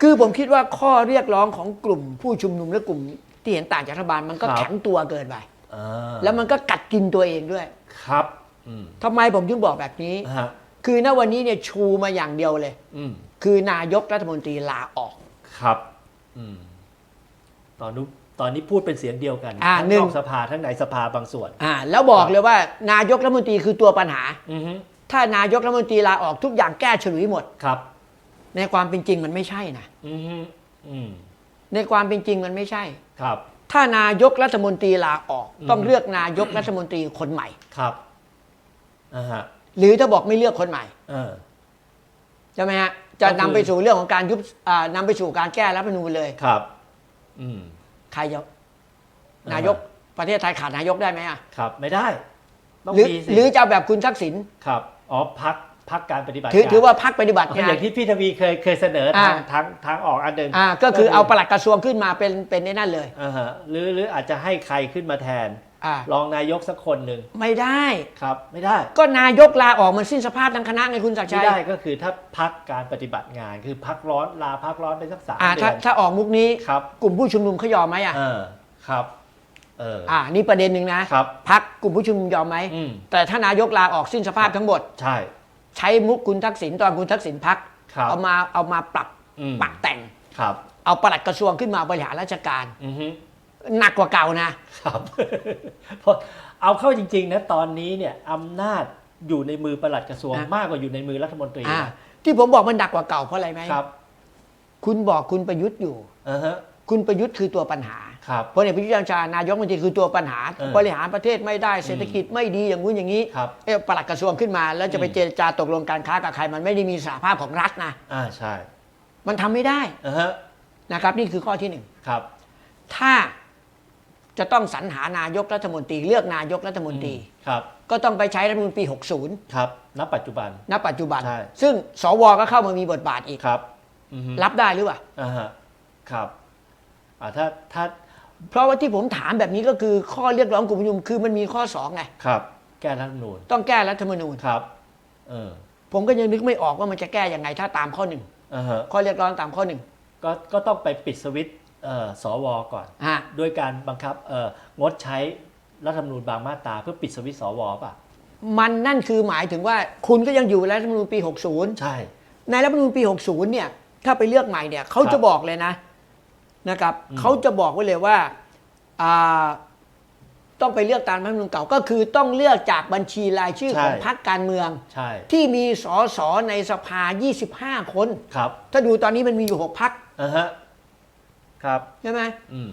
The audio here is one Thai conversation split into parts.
คือผมคิดว่าข้อเรียกร้องของกลุ่มผู้ชุมนุมและกลุ่มที่เห็นต่างจากรัฐบาลมันก็ครับ แข็งตัวเกินไป อ่าแล้วมันก็กัดกินตัวเองด้วยครับ อืมทำไมผมถึงบอกแบบนี้ ฮะคือณวันนี้เนี่ยชูมาอย่างเดียวเลย อืมคือนายกรัฐมนตรีลาออก ครับอืมตอนนู้นตอนนี้พูดเป็นเสียงเดียวกันอ่าทั้งหนึ่นง อกสภาทั้งในสภาบางส่วน อ่าแล้วบอกเลยว่านายกรัฐมนตรีคือตัวปัญหา อือฮึถ้านายกรัฐมนตรีลาออกทุกอย่างแก้ฉลุยหมด ครับ ในความเป็นจริงมันไม่ใช่นะอือฮึอืมในความเป็นจริงมันไม่ใช่ ครับ ถ้านายกรัฐมนตรีลาออกอืมต้องเลือกนายกรัฐมนตรีคนใหม่ ครับอ่าฮะหรือถ้าบอกไม่เลือกคนใหม่เออ ใช่ไหมฮะจะก็คือ นำไปสู่เรื่องของการยุบอ่านำไปสู่การแก้รัฐธรรมนูญเลย ครับ อืม ใครจะอ่านนายกประเทศไทยขาดนายกได้ไหมอะครับ ไม่ได้ ต้องหรือมีสิหรือจะเอาแบบคุณทักษิณครับอ๋อพัก พักการปฏิบัติถือการถือว่าพักปฏิบัติอ๋องาอนย่างที่พี่ทวีเคยเคยเสนอทางอ่าทางทางออกอันหนึ่งอ่าก็คือเอาปลัดกระทรวงขึ้นมาเป็นเป็นในนั่นเลยอ่าฮะหรือหรืออาจจะให้ใครขึ้นมาแทนอ่ารองนายกสักคนหนึ่งไม่ได้ครับไม่ได้ ก็นายกลาออกมันสิ้นสภาพทางคณะไงคุณศักดิ์ไม่ชัยได้ก็คือถ้าพักการปฏิบัติงาน คือพักร้อนลาพักร้อนไปสักสามอ่าเดืถ้าอนถ้าออกมุกนี้ครับกลุ่มผู้ชุมนุมเขายอมไหมอะเออครับเอออ่านี่ประเด็นหนึ่งนะครับพักกลุ่มผู้ชุมนุมยอมไหมอืมแต่ถ้านายกลาออกสิ้นสภาพทั้งหมดใช่ ใช้มุกคุณทักษิณตอนคุณทักษิณพักครับเอามาเอามาปรับอืม ปรับแต่ง ครับเอาปลัดกระทรวงขึ้นมาบริหารราชการ อือฮึ หนักกว่าเก่านะ ครับ เพราะเอาเข้าจริง ๆ นะตอนนี้เนี่ยอำนาจอยู่ในมือปลัดกระทรวงอะ มากกว่าอยู่ในมือรัฐมนตรีอ่านะที่ผมบอกมันหนักกว่าเก่าเพราะอะไรไหมครับคุณบอกคุณประยุทธ์อยู่ อ่าฮะ คุณประยุทธ์คือตัวปัญหา ครับพลเอกประยุทธ์จันทร์โอชานายกรัฐมนตรีคือตัวปัญหาเออบริหารประเทศไม่ได้เศรษฐกิจไม่ดีอย่างงู้นอย่างนี้ครับเอ้ปลัดกระทรวงขึ้นมา แล้วจะไปอืม เจรจาตกลงการค้ากับใครมันไม่ได้มีสหภาพของรัฐนะอ่าใช่มันทำไม่ได้อ่าฮะนะครับนี่คือข้อที่หนึ่ง ครับ ถ้าจะต้องสรรหานายกรัฐมนตรี เลือกนายกรัฐมนตรี ครับ ก็ต้องไปใช้รัฐธรรมนูญปี60ครับ ณ ปัจจุบันณปัจจุบัน ใช่ ซึ่งสวก็เข้ามามีบทบาทอีก ครับอือฮึรับได้หรือเปล่า อ่าฮะ ครับ อ่า ถ้า ถ้า เพราะว่าที่ผมถามแบบนี้ก็คือข้อเรียกร้องกลุ่มผู้ชุมนุมคือมันมีข้อสองไงครับ แก้รัฐธรรมนูญต้องแก้รัฐธรรมนูญครับ เออผมก็ยังนึกไม่ออกว่ามันจะแก้ยังไงถ้าตามข้อหนึ่งอ่าฮะข้อเรียกร้องตามข้อหนึ่งก็ก็ต้องไปปิดสวิตช์เอ่อสวก่อน ฮะด้วยการบังคับเอ่องดใช้รัฐธรรมนูญบางมาตราเพื่อปิดสวิตช์สวป่ะ มันนั่นคือหมายถึงว่าคุณก็ยังอยู่ในรัฐธรรมนูญปี 60 ใช่ ในรัฐธรรมนูญปี 60 เนี่ย ถ้าไปเลือกใหม่เนี่ยเขาครัจะบบอกเลยนะ นะครับอืมเขาจะบอกไว้เลยว่าอ่าต้องไปเลือกตามรัฐธรรมนูญเก่าก็คือต้องเลือกจากบัญชีรายชื่อของพรรคการเมือง ใช่ ที่มีสสในสภา 25 คน ครับ ถ้าดูตอนนี้มันมีอยู่ 6พักอ่าฮะ ครับ ใช่ไหมอืม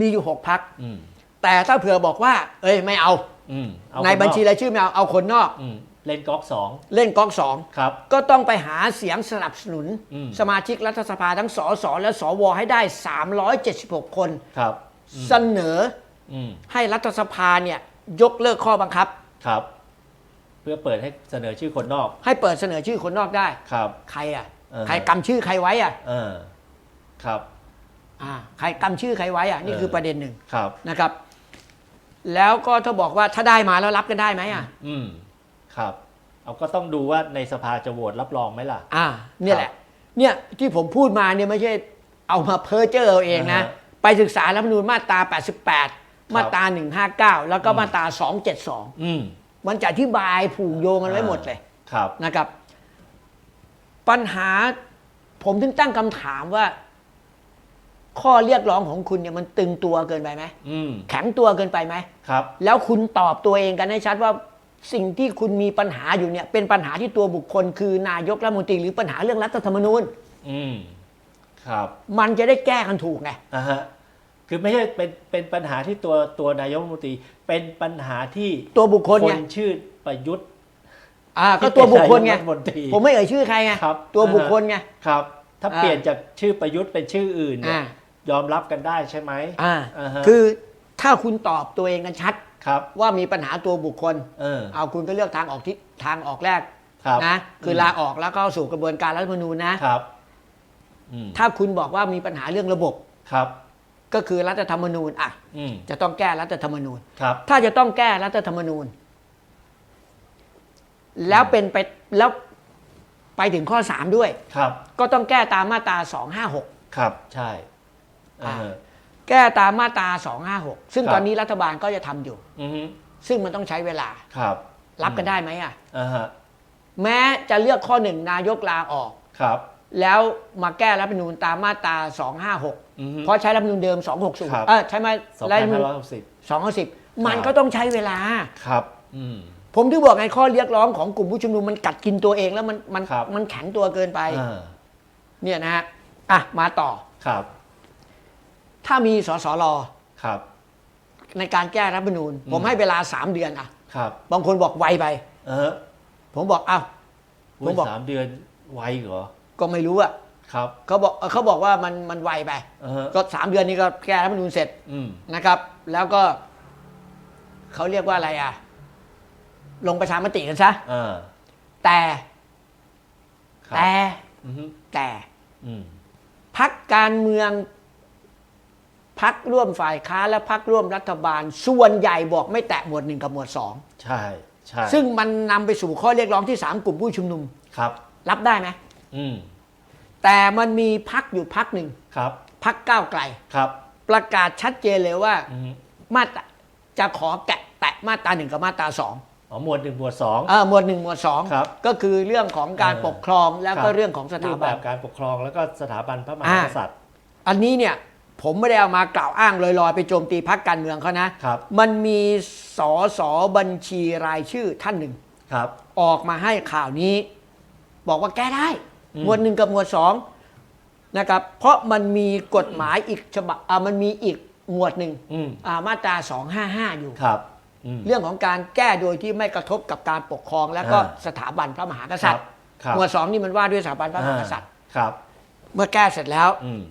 มีอยู่ 6พัก อืมแต่ถ้าเผื่อบอกว่า เอ้ยไม่เอา อืมเอาในคนนอกบัญชีรายชื่อไม่เอาเอาคนนอก อืม เล่นก๊อกสองเล่นก๊อกสองครับ ก็ต้องไปหาเสียงสนับสนุน อืม สมาชิกรัฐสภาทั้งสสและสวให้ได้ 376 คน ครับ เสนออืมให้รัฐสภาเนี่ยยกเลิกข้อบังคับ ครับ เพื่อเปิดให้เสนอชื่อคนนอกให้เปิดเสนอชื่อคนนอกได้ ครับ ใครอะ เออ ใครกำชื่อใครไว้อะเออครับ อ่าใครกำชื่อใครไว้อะนี่เออคือประเด็นหนึ่งครับ นะครับ แล้วก็ถ้าบอกว่าถ้าได้มาแล้วรับกันได้ไหมอะ อืม ครับ เอาก็ต้องดูว่าในสภาจะโหวตรับรองไหมล่ะ อ่าเนี่ยแหละ เนี่ยที่ผมพูดมาเนี่ยไม่ใช่เอามาเพ้อเจ้อเอาเองนะ อ่าฮะไปศึกษารัฐธรรมนูญมาตรา 88 มาตรา 159 แล้วก็มาตรา 272 อืมมันจะอธิบายผูกโยงกันไว้หมดเลย ครับ นะครับ ปัญหาผมถึงตั้งคำถามว่า ข้อเรียกร้องของคุณเนี่ยมันตึงตัวเกินไปไหมอืมแข็งตัวเกินไปไหม ครับ แล้วคุณตอบตัวเองกันให้ชัดว่า สิ่งที่คุณมีปัญหาอยู่เนี่ย เป็นปัญหาที่ตัวบุคคล คือนายกรัฐมนตรีหรือปัญหาเรื่องรัฐธรรมนูญ อืม ครับมันจะได้แก้กันถูกไงอ่าฮะคือไม่ใช่เป็นเป็นปัญหาที่ตัวตัวนายกรัฐมนตรี เป็นปัญหาที่ตัวบุคคลคไงนชื่อประยุทธ์ อ่าก็ตัวบุคคลไงที่เป็นนายกรัฐมนตรีผมไม่เอ่ยชื่อใครไงครับ ตัวบุคคลไง ครับ ถ้าอ่าเปลี่ยนจากชื่อประยุทธ์เป็นชื่ออื่นเนี่ยอ่า ยอมรับกันได้ใช่ไหมอ่าอ่าฮะ คือถ้าคุณตอบตัวเองกันชัด ครับ ว่ามีปัญหาตัวบุคคล เออ เอาคุณก็เลือกทางออกที่ทางออกแรกครับนะคือมลาออกแล้วก็เข้าสู่กระบวนการรัฐธรรมนูญนะครับอืมถ้าคุณบอกว่ามีปัญหาเรื่องระบบ ครับ ก็คือรัฐธรรมนูญอะ อืมจะต้องแก้รัฐธรรมนูญ ครับ ถ้าจะต้องแก้รัฐธรรมนูญ แล้วเป็นไปแล้วไปถึงข้อ3ด้วย ครับ ก็ต้องแก้ตามมาตรา256ครับ ใช่อ่าอ่า แก้ตามมาตรา 256 ซึ่งครับ ตอนนี้รัฐบาลก็จะทำอยู่ อือฮึซึ่งมันต้องใช้เวลา ครับรับกันได้ไหมอะ อ่าฮะแม้จะเลือกข้อหนึ่งนายกลาออก ครับแล้วมาแก้รัฐธรรมนูญตามมาตรา 256 อือฮึ เพราะใช้รัฐธรรมนูญเดิม ครับ 260เออใช้มาสองรัฐพัธรนรมนูห้าญร้อยหกสิบ 260 มันครับ ก็ต้องใช้เวลา ครับ อืม ผมถึงบอกไงข้อเรียกร้องของกลุ่มผู้ชุมนุมมันกัดกินตัวเองแล้วมันมันครับ มันแข็งตัวเกินไป อ่าเนี่ยนะฮะ อะ มาต่อ ครับ ถ้ามีสสรครับในการแก้รัฐธรรมนูญอืมผมให้เวลา3เดือนอะ ครับ บางคนบอกไวไป เออผมบอกอ้าวอุ๊ผมยบอกสามเดือนไวเหรอก็ไม่รู้อะครับเขาบอกเออเขาบอกว่ามันมันไวไป เออฮะก็สามเดือนนี้ก็แก้รัฐธรรมนูญเสร็จอืมนะครับ แล้วก็เขาเรียกว่าอะไรอะ ลงประชามติกันซะ อ่าแต่ครับแต่อือฮึแต่อืมพักการเมือง พักร่วมฝ่ายค้านและพักร่วมรัฐบาล ส่วนใหญ่บอกไม่แตะหมวดหนึ่งกับหมวดสองใช่ใช่ซึ่งมันนำไปสู่ข้อเรียกร้องที่สามกลุ่มผู้ชุมนุมครับ รับได้ไหมอืมแต่มันมีพักอยู่พักหนึ่งครับพักก้าวไกลครับ ประกาศชัดเจนเลยว่าอือฮึมาตราจะขอแกะแตะมาตราหนึ่งกับมาตราสองอ๋อหมวดหนึ่งหมวดสอง เออหมวดหนึ่งหมวดสองครับก็คือเรื่องของการเออปกครองแล้วก็ครับเรื่องของสรูถาปแบบัน บการปกครองแล้วก็สถาบันพระมหาอ่ากษัตริย์ อันนี้เนี่ย ผมไม่ได้เอามากล่าวอ้างลอยๆ ไปโจมตีพักการเมืองเขานะ ครับมันมีสอสอบัญชีรายชื่อท่านหนึ่ง ครับ ออกมาให้ข่าวนี้ บอกว่าแก้ได้ อืม หมวดหนึ่งกับหมวดสองนะครับ เพราะมันมีกฎหมายอีกฉบับอ่ามันมีอีกหมวดหนึ่งอืมอ่ามาตรา 255 อยู่ ครับอืม เรื่องของการแก้โดยที่ไม่กระทบกับการปกครอง และก็อ่า สถาบันพระมหากษัตริย์ ครับหมวดสองนี่มันว่าด้วยสถาบันพระมหากษัตริย์อ่าครับเมื่อแก้เสร็จแล้ว อืม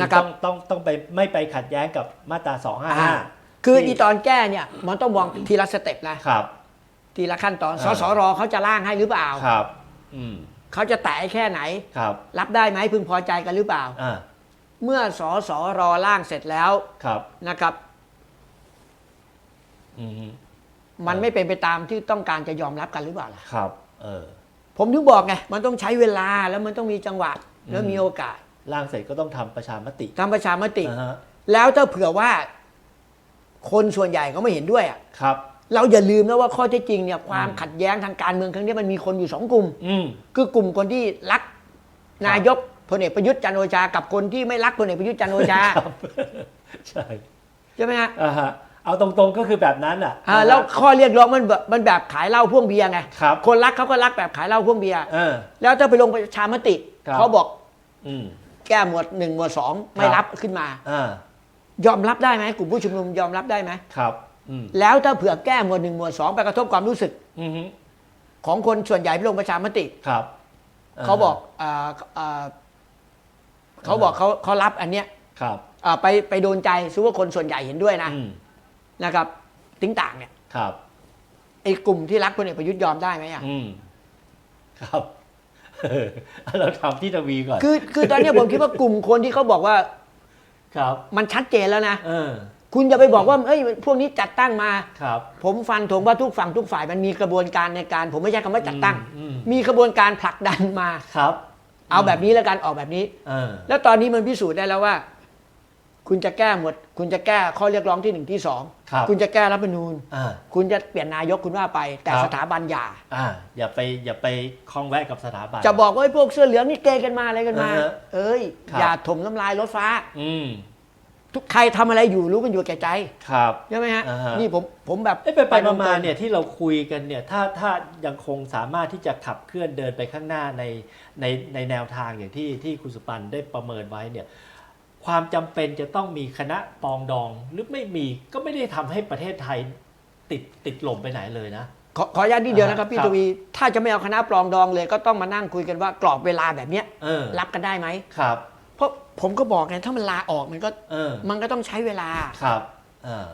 นะครับต้องต้องต้องไปไม่ไปขัดแย้งกับมาตราสองห้าอ่าห้าคืออีตอนแก้เนี่ยมันต้องมองทีละสเต็ปนะครับ ทีละขั้นตอนอ่า สสรเขาจะร่างให้หรือเปล่าครับ อืมเขาจะแตะแค่ไหน ครับรับได้ไหมพึงพอใจกันหรือเปล่า อ่าเมื่อสสรร่างเสร็จแล้วครับนะครับ อืมมันไม่เป็นไปตามที่ต้องการจะยอมรับกันหรือเปล่าล่ะครับ เออ ผมถึงบอกไงมันต้องใช้เวลาแล้วมันต้องมีจังหวะแล้วอืมมีโอกาส ร่างเสร็จก็ต้องทำประชามติทำประชามติอ่าฮะแล้วถ้าเผื่อว่า คนส่วนใหญ่เขาไม่เห็นด้วยอะครับ เราอย่าลืมนะว่าข้อเท็จจริงเนี่ยความขัดแย้งทางการเมืองครั้งนี้มันมีคนอยู่สองกลุ่ม อืม คือกลุ่มคนที่รักนายกพลเอกประยุทธ์จันทร์โอชา กับคนที่ไม่รักพลเอกประยุทธ์จันทร์โอชาครับใช่ใช่ไหมฮะอ่าฮะเอาตรงๆก็คือแบบนั้นอะอ่าแล้วข้อเรียกร้องมันแบบมันแบบขายเหล้าพ่วงเบียร์ไงครับคนรักเขาก็รักแบบขายเหล้าพ่วงเบียร์เออ แล้วถ้าไปลงประชามติครับ เขาบอก อืม แก้หมวดหนึ่งหมวดสองไม่ครับรับขึ้นมา อ่ายอมรับได้ไหมกลุ่มผู้ชุมนุมยอมรับได้ไหมครับอืมแล้วถ้าเผื่อแก้หมวดหนึ่งหมวดสองไปกระทบความรู้สึกอืมฮึของคนส่วนใหญ่ที่ลงประชามติ ครับเขาบอกอ่าอ่าเขาบอกเขาเขารับอันเนี้ยครับอ่าไปไปโดนใจซูว่าคนส่วนใหญ่เห็นด้วยนะอืมนะครับติ้งต่างเนี่ยครับไอ้กลุ่มที่รักพลเอกประยุทธ์ยอมได้ไหมอะอืมครับ เออเราทำที่ทวีก่อน คือคือตอนเนี้ยผมคิดว่ากลุ่มคนที่เขาบอกว่าครับ มันชัดเจนแล้วนะ เออ คุณอย่าไปบอกว่าเอ้ยพวกนี้จัดตั้งมา ครับ ผมฟันธงว่าทุกฝั่งทุกฝ่ายมันมีกระบวนการในการ ผมไม่ใช่คำว่าจัดตั้งอืม มีกระบวนการผลักดันมา ครับ เอาแบบนี้แล้วกันออกแบบนี้ เออ แล้วตอนนี้มันพิสูจน์ได้แล้วว่า คุณจะแก้หมดคุณจะแก้ข้อเรียกร้องที่หนึ่งที่สองครับคุณจะแก้รัฐธรรมนูญ อ่า คุณจะเปลี่ยนนายกคุณว่าไป แต่ครับ สถาบันอย่า อ่า อย่าไปอย่าไปคล้องแวะกับสถาบัน จะบอกว่าไอ้พวกเสื้อเหลืองนี่เกย์กันมาอะไรกันมา อ่าฮะเอ้ย ครับ อย่าถมน้ำลายรถฟ้า อืมทุกใครทำอะไรอยู่รู้กันอยู่แก่ใจครับ ใช่ไหมฮะ อ่าฮะ นี่ผมผมแบบเอ้ยไปไปตรมางมาๆเนี่ยที่เราคุยกันเนี่ยถ้าถ้ายังคงสามารถที่จะขับเคลื่อนเดินไปข้างหน้าในในในแนวทางอย่างที่ที่คุณสุปันได้ประเมินไว้เนี่ย ความจำเป็นจะต้องมีคณะปรองดองหรือไม่มีก็ไม่ได้ทำให้ประเทศไทยติดติดลมไปไหนเลยนะ ขอขออนุญาตนิดเดียวนะครับอ่าพี่ครับทวีถ้าจะไม่เอาคณะปลองดองเลย ก็ต้องมานั่งคุยกันว่ากรอบเวลาแบบเนี้ยเออรับกันได้ไหมครับ เพราะผมก็บอกไงถ้ามันลาออกมันก็เออมันก็ต้องใช้เวลาครับอ่า